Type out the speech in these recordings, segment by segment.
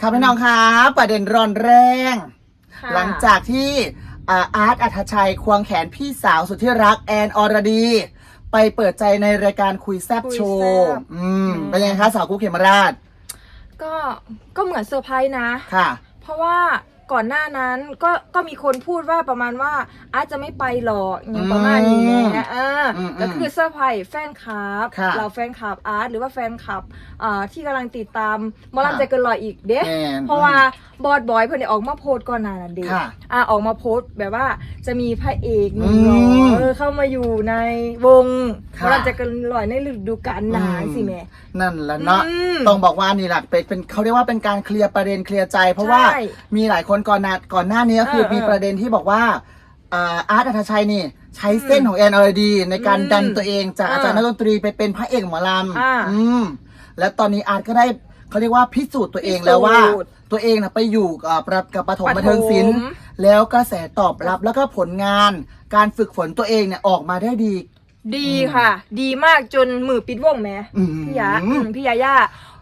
ครับพี่น้องครับประเด็นร้อนแรง ค่ะหลังจากที่อ่าอาร์ตอัธชัย ควงแขนพี่สาวสุดที่รักแอนอรดี ไปเปิดใจในรายการคุยแซบคุยโชแซ่ว์บอืมอืมเป็นยังไงคะสาวกุ๊กเขมราชก็ก็เหมือนเซอร์ไพรส์นะ ค่ะ เพราะว่า ก่อนหน้านั้นก็ก็มีคนพูดว่าประมาณว่าอาจจะไม่ไปหรอกอย่างประมาณนี้แหละอ่าอืมก็คือเซอร์ไพรส์แฟนคลับค่ะเราแฟนคลับอาร์ตหรือว่าแฟนคลับอ่าที่กำลังติดตามหมอลำค่ะใจเกินร้อยอีกเด้แม่นเพราะว่า บอดบอยเพิ่นได้ออกมาโพสต์ก่อนหน้านั้นเด้ค่ะอ่าออกมาโพสต์แบบว่าจะมีพระเอกหนุ่มอืหล่อมเออเข้ามาอยู่ในวงหค่ะมอลำใจเกินร้อยในฤดูกาลหนาสิแม่ นั่นแหละเนาะอืมต้องบอกว่านี่แหละเป็นเป็นเขาเรียกว่าเป็นการเคลียร์ประเด็นเคลียร์ใจ เพราะว่าใช่มีหลายคนก่อนหน้าก่อนหน้านี้ก็คือเออเออมีประเด็นที่บอกว่าอ่าอาร์ตอัธชัยนี่ ใช้เส้นของแอนอรดีในการอืมดันตัวเองจากอ่าอาจารย์นักดนตรีไปเป็นพระเอกหมอลอ่าำอืมและตอนนี้อาร์ตก็ได้เขาเรียกว่าพิสูจน์ตัวเองแล้วว่า พิสูจน์ ตัวเองนะไปอยู่อ่าประกับปฐมปฐม บันเทิงศิลป์แล้วกระแสตอบรับแล้วก็ผลงาน การฝึกฝนตัวเองเนี่ยออกมาได้ดี ดีค่ะ ดีมากจนมือปิดวงแหมอืม พี่ยาอืมพี่ยาย่า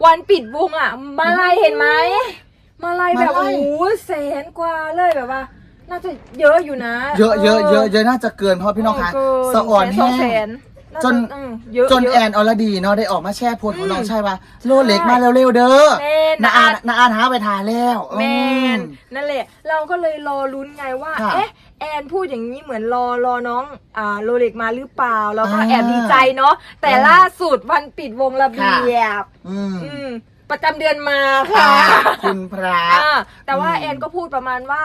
วันปิดวงอะ มาลายเห็นไหมมาลายแบบมาลัโอ้ยโหแสนกว่าเลยแบบว่า น่าจะเยอะอยู่นะเยอะเยอะเยอะเยอะน่าจะเกินเพราะพี่น้องคะเกินสะอ่อนแสสแห้งแสงนน่า จน อืมเยอะจนเยะแอนอรดีเนาะได้ออกมาแช่โพสต์ของน้องอืมใช่ปะโลเล็กมาเร็วๆเด้อแม่นานะอานาอาหาไปทานแล้วแมนอืมนั่นแหละ เราก็เลยรอลุ้นไงว่า ค่ะเอ๊ะ แอนพูดอย่างนี้เหมือนรอรอน้องอ่าโรเล็กมาหรือเปล่า เราก็อ่าแอบดีใจเนาะแต่อืมล่าสุดวันปิดวงระเบียบ อืม อืม ประจำเดือนมาค่ะค่ะคุณพระอ่าแต่ว่าอืมแอนก็พูดประมาณว่า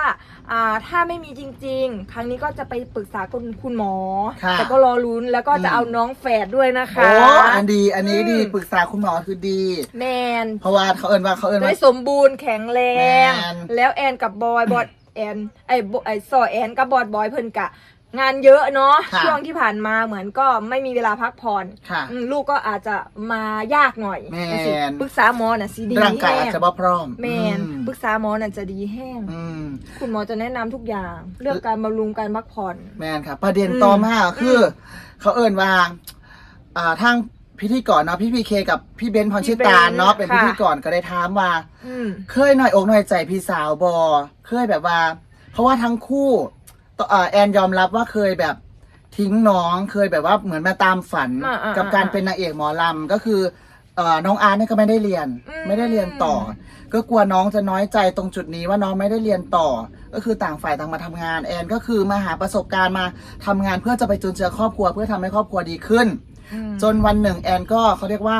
อ่า ถ้าไม่มีจริง ๆ ครั้งนี้ก็จะไปปรึกษาคุณคุณหมอ ค่ะแต่ก็รอลุ้นแล้วก็จะอืมเอาน้องแฝดด้วยนะคะ โอ้อันดีอันนี้ดีอืม ปรึกษาคุณหมอคือดี แมน เพราะว่าเขาเอินว่าเขาเอินจะว่าได้สมบูรณ์แข็งแรง แมนแล้วแอนกับบอยบอดแอนไอ้บไอ้ซอแอนกับบอดบอยเพิ่นกะ งานเยอะเนาะค่ะ ช่วงที่ผ่านมาเหมือนก็ไม่มีเวลาพักผ่อนค่ะ อืมลูกก็อาจจะมายากหน่อยแม่นจังสิปรึกษาหมอน่ะสิดีร่างกายแห้อาจจะบ่พร้อมแมนอืมปรึกษาหมอน่ะจะดีแห้ง อืม คุณหมอจะแนะนำทุกอย่าง เรื่องการบำรุงการพักผ่อน แมนค่ะประเด็นอืมต่อมาก็คืออมเขาเอินว่าอ่าทางพิธีกรเนาะพี่พีเคกับพี่เบนซ์พรชิตาพี่เบนซ์เนาะเป็นค่ะพิธีกรก็ได้ถามว่า อืม เคยหน่อยอกหน่อยใจพี่สาวบอเคยแบบว่า เพราะว่าทั้งคู่ต่อเอ่อ แอนยอมรับว่าเคยแบบทิ้งน้องเคยแบบว่าเหมือนมาตามฝันอ่าอ่ากับการอ่าเป็นนางเอกหมอลำก็คือเอ่อน้องอาร์ตเนี่ยก็ไม่ได้เรียน อืม ไม่ได้เรียนต่อ ก็กลัวน้องจะน้อยใจตรงจุดนี้ว่าน้องไม่ได้เรียนต่อ ก็คือต่างฝ่ายต่างมาทำงาน แอนก็คือมาหาประสบการณ์มาทำงานเพื่อจะไปจุนเจือครอบครัว เพื่อทำให้ครอบครัวดีขึ้นอืมจนวันหนึ่งแอนก็เขาเรียกว่า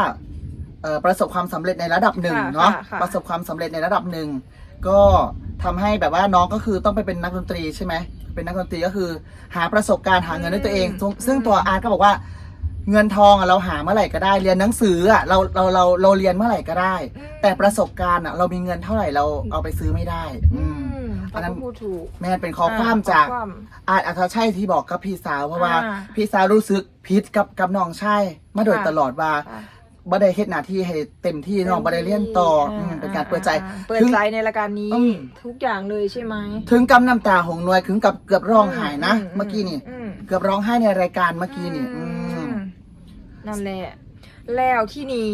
เอ่อประสบความสำเร็จในระดับหนึ่งค่ะเนาะค่ะค่ะ ประสบความสำเร็จในระดับหนึ่งก็ทำให้แบบว่าน้องก็คือต้องไปเป็นนักดนตรีใช่ไหมเป็นนักดนตรีก็คือ หาประสบการณ์หาเงินด้วยตัวเอง ซึ่งซึ่งตัวอาร์ตก็บอกว่า เงินทองอะเราหาเมื่อไหร่ก็ได้เรียนหนังสืออะเราเราเราเราเรียนเมื่อไหร่ก็ได้อืมแต่ประสบการณ์อะเรามีเงินเท่าไหร่เราเอาไปซื้อไม่ได้ อือืม มอันนั้นเขาก็พูดถูกแม่นเป็นข้อความจากอ่ข้อความอาจอาจจะใช่ที่บอกกับพี่สาวเพราะว่า อ่าพี่สาวรู้สึกผิดกับกับน้องชายมาโดยค่ะตลอดว่า ค่ะ บ่ได้เฮ็ดหน้าที่ให้เต็มที่น้องบ่ได้เรียนต่ออืมเป็นการเปิดใจเปิดถึง ใจในรายการนี้ อืม ทุกอย่างเลยใช่ไหมถึงกำน้ำตาหงหน่วยถึงกับเกือบร้องไห้นะอืเมื่อกี้นี่มเกือบร้องไห้ในรายการเมื่อกี้นี่อืม นั่นแหละ แล้วที่นี่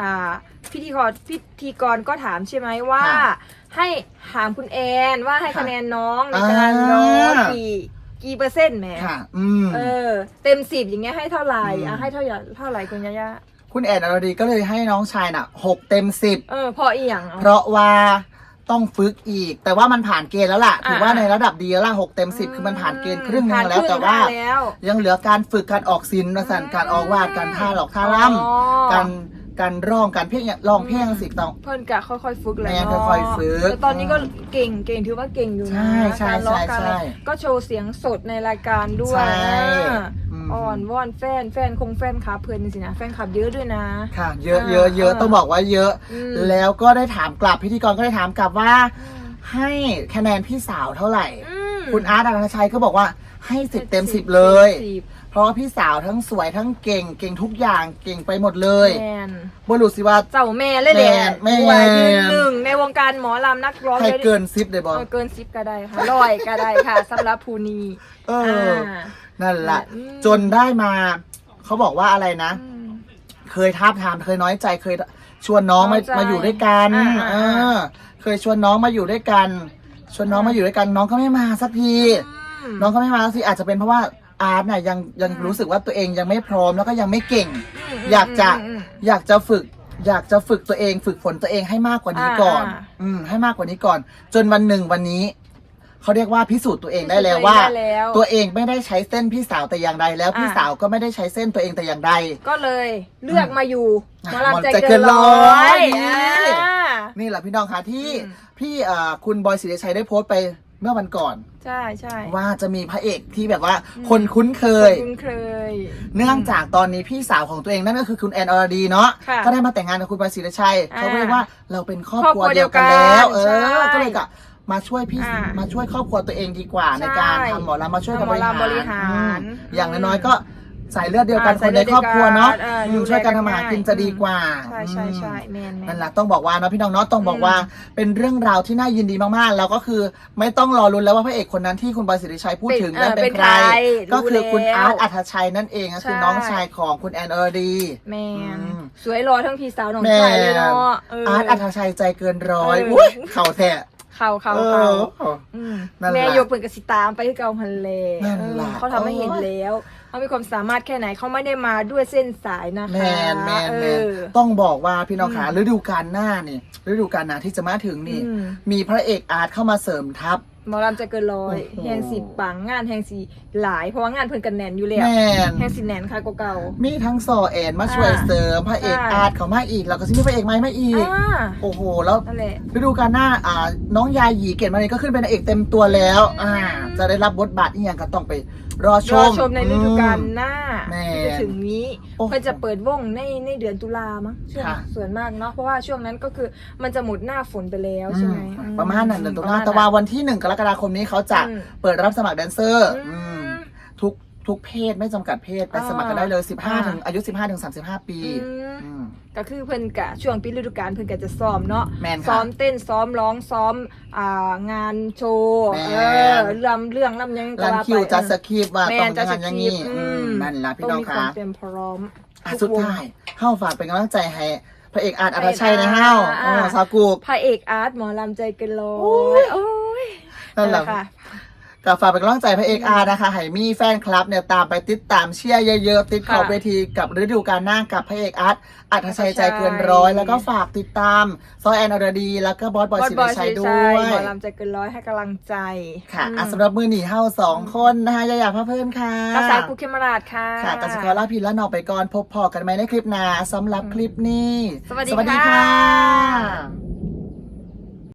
อ่าพิธีกรพิธีกรก็ถามใช่ไหมว่า ค่ะให้ถามคุณแอนว่าให้ค่ะคะแนนน้องในอ่าการร้องกี่กี่เปอร์เซ็นต์แหมค่ะ อืม เออ เต็มสิบอย่างเงี้ยให้เท่าไหร่อืม อะให้เท่าไหร่เท่าไหร่คุณยะยะ คุณแอนอรดีก็เลยให้น้องชายน่ะหกเต็มสิบเออ พออีหยังเพราะว่าต้องฝึกอีก แต่ว่ามันผ่านเกณฑ์แล้วล่ะอ่าถือว่าในระดับดีแล้วล่ะหกเต็มสิบคือมันผ่านเกณฑ์ครึ่งหนึงแล้วผ่นแต่ว่าครึ่งแล้วยังเหลือการฝึกการออกศิลป์ประสานการออกวาดการท่าหลอกท่าล่อ๋อำการการร้องการเพลงเนี่ยร้องเพลงสิต้องเพิ่นกะค่อยๆฝึกแหละแม่เนาะค่อยๆฝึกแต่ตอนนี้ก็เก่งเก่งถือว่าเก่งอยู่ใช่นะใช่การร้องใช่การอะไรใช่ก็โชว์เสียงสดในรายการด้วยใช่นะ อืมอ่อนวอนแฟนแฟนคงแฟนคลับเพื่อนสินะแฟนคลับเยอะด้วยนะ ค่ะ เยอะอ่าเยอะเยอะอ่าต้องบอกว่าเยอะอืมแล้วก็ได้ถามกลับพิธีกรก็ได้ถามกลับว่า ให้คะแนนพี่สาวเท่าไหร่อืมคุณอาร์ตอัธชัยก็บอกว่าให้สิบเต็มสิบเลยสิบ เพราะว่าพี่สาวทั้งสวยทั้งเก่งเก่งทุกอย่างเก่งไปหมดเลยแมนบรู้สิว่า เจ้าแม่เลยแหละแม่นว่ายืนแม่นหนึ่งในวงการหมอลำนักร้องให้เลยเกินซิปเลยบอเออเกินสิบก็ได้ค่ะร้อยก็ได้ค่ะสำหรับภูนีเอออา นั่นแหละอืม จนได้มาเขาบอกว่าอะไรนะ อืม เคยท้าบทามเคยน้อยใจเคยชวนน้องมาน้อยใจมาอยู่ด้วยกันอ่าเออ่าอเคยชวนน้องมาอยู่ด้วยกัน ชวนน้องมาอยู่ด้วยกัน น้องก็ไม่มาสักทีอืมน้องก็ไม่มาสักทีอาจจะเป็นเพราะว่า อาร์ตเนี่ยยังยังอืมรู้สึกว่าตัวเองยังไม่พร้อมแล้วก็ยังไม่เก่งมอยากจะอืมอืมอยากจะฝึก อยากจะฝึกตัวเอง ฝึกฝนตัวเองให้มากกว่านี้ก่อน อ่า อืมให้มากกว่านี้ก่อน จนวันหนึ่งวันนี้เขาเรียกว่าพิสูจน์ตัวเองได้แล้วว่า ได้แล้ว ตัวเองไม่ได้ใช้เส้นพี่สาวแต่อย่างใดแล้ว อ่า พี่สาวก็ไม่ได้ใช้เส้นตัวเองแต่อย่างใด ก็เลยเลือกมาอยู่หมอหมอลำใจใจเกิเกินนร้ร้ออยยอ่า นี่แหละพี่น้องคะที่อืมพี่เอ่อคุณบอยศิริชัยได้โพสต์ไป เมื่อวันก่อน ใช่ใช่ว่าจะมีพระเอกที่แบบว่าอืมคนคุ้นเคย คุ้นเคย เนื่องจากตอนนี้พี่สาวของตัวเองนั่นก็คือคุณแอนอรดีเนาะค่ะก็ได้มาแต่งงานกับคุณบอยศิริชัยอ่าเขาก็เรียกว่าเราเป็นครอบครัวครอบครัวเดียวกันเดียวกันแล้วเอใช่อก็เลยก็มาช่วยพี่อ่ามาช่วยครอบครัวตัวเองดีกว่าใช่ในการทำหมอลำมาช่วยกันทำหมอลำบริหารอืมอย่างน้อยๆก็ สายเลือดเดียวกันอ่าคนในครอบครัวเนาะสายเลือดเดียวกันอืมอ่าช่วยกันทำมาหากินจะดีกว่าใช่ใช่ใช่อืมแมนแมนั่นนแหละต้องบอกว่าเนาะพี่น้องเนาะต้องบอกอืมว่าเป็นเรื่องราวที่น่ายินดีมากๆ แล้วก็คือไม่ต้องรอลุ้นแล้วว่าพระเอกคนนั้นที่คุณบอยสิริชัยพูดถึงเป็นนั้นเออเป็นใครเป็นใคร ก็คือคุณรู้แล้วอาร์ตอัธชัยนั่นเองก็คือใช่น้องชายของคุณแอนเออร์ดีแมนอืมสวยรอทั้งพี่สาวน้องแม่ชายเลยเนาะเอาร์ตอัธชัยใจเกินร้อยเอออุ๊อุ้ยเข่าแท้เข่าเข่าเอเข่าออืมนั่นล่ะแม่ยกเปิดกระสิตามไปที่เกาฮันเลนั่นล่ะเออเขาทำให้เห็นโอ้ยแล้ว เขามีความสามารถแค่ไหนเขาไม่ได้มาด้วยเส้นสายนะคะแมนแมนเอแมนอ ต้องบอกว่าพี่น้องขาอืมฤดูกาลหน้านี่ฤดูกาลหน้าที่จะมาถึงนี่ อืมมีพระเอกอาร์ตเข้ามาเสริมทัพ หมอลำจะเกินร้อยโอ้โห แหงสีปังงานแหงสีหลาย เพราะว่างานเพิ่นกันแน่นอยู่แล้วแมนแหงสีแน่นค่ะกว่าเก่า มีทั้งซอแอนมาช่วยอ่าเสริมพระเอกใช่ อาร์ตเขามาอีก แล้วก็ซิมีพระเอกใหม่มาอีก อ่าโอ้โห แล้วนั่นแหละ ฤดูกาลหน้าอ่า น้องยาหยีเกตมาเลยก็ขึ้นเป็นนางเอกเต็มตัวแล้ว อ่า จะได้รับบทบาทอีกอย่างก็ต้องไปรอชรอม ชมในฤดูกาลอืมหน้าแม่ที่จะถึงนี้โอ้โหเพื่อจะเปิดวงในในเดือนตุลามั้งช่วงค่ะ ส่วนมากเนาะเพราะว่าช่วงนั้นก็คือมันจะหมดหน้าฝนไปแล้วใช่ไหมอือืมประมาณนั้นเดือนตุปลาระมณแต่ว่าวันที่หนึ่งกรกฎาคมนี้เขาจะอืม เปิดรับสมัครแดนเซอร์อือืมมทุกทุกเพศไม่จำกัดเพศไปอ่าสมัครกันได้เลย 15อ่าถึงอายุ 15 ถึง 35 ปีอืมอืม ก็คือเพิ่นกะช่วงปีฤดูกาลเพิ่นกะจะซ้อมเนาะแมนค่ะซ้อมเต้นซ้อมร้องซ้อมอ่างานโชว์แม่น เออลำเรื่องลำยังก็รันว่าคิวไปจัดสคริปต์ว่าแม่ต้องนจะอย่างนั้นอย่างสนี้คริปต์อืมนั่นล่ะพี่ต้น้อองงมีควาค่ะมเตรียมพร้อม อะทุสุกดวงท้ายเฮ้าฝากเป็นกำลังใจให้พระเอกอาร์ตพอัระธเอกชัยในเฮ้าอ่า อ๋อซากุกพระเอกอาร์ตหมอลำใจเกินร้อโอ้ยยโอ้ย นั่นแหละค่ะก็ฝากเป็นกำลังใจพระเอกอาร์นะคะให้มีแฟนคลับเนี่ยตามไปติดตามเชียร์เยอะๆ ติดขอบค่ะเวทีกับฤดูกาลหน้ากับพระเอกอาร์ตอัธชัยใจเกินอัธชัยร้อย แล้วก็ฝากติดตามซอแอนอรดี แล้วก็บอสบอยศิริชัยด้วหมยอลำใจเกินร้อยให้กำลังใจ ค่ะอืมอะสำหรับมือหนีเฮาสองคนนะคะยายาพระเพิ่มค่ะกษาคุเคมราชค่ะ ค่ะกสิกรลาพินและนอไปก่อนพบพอกันไหมในคลิปหน้าสำหรับคลิปนี้ สวัสดีสวัสดีค่ะค่ะ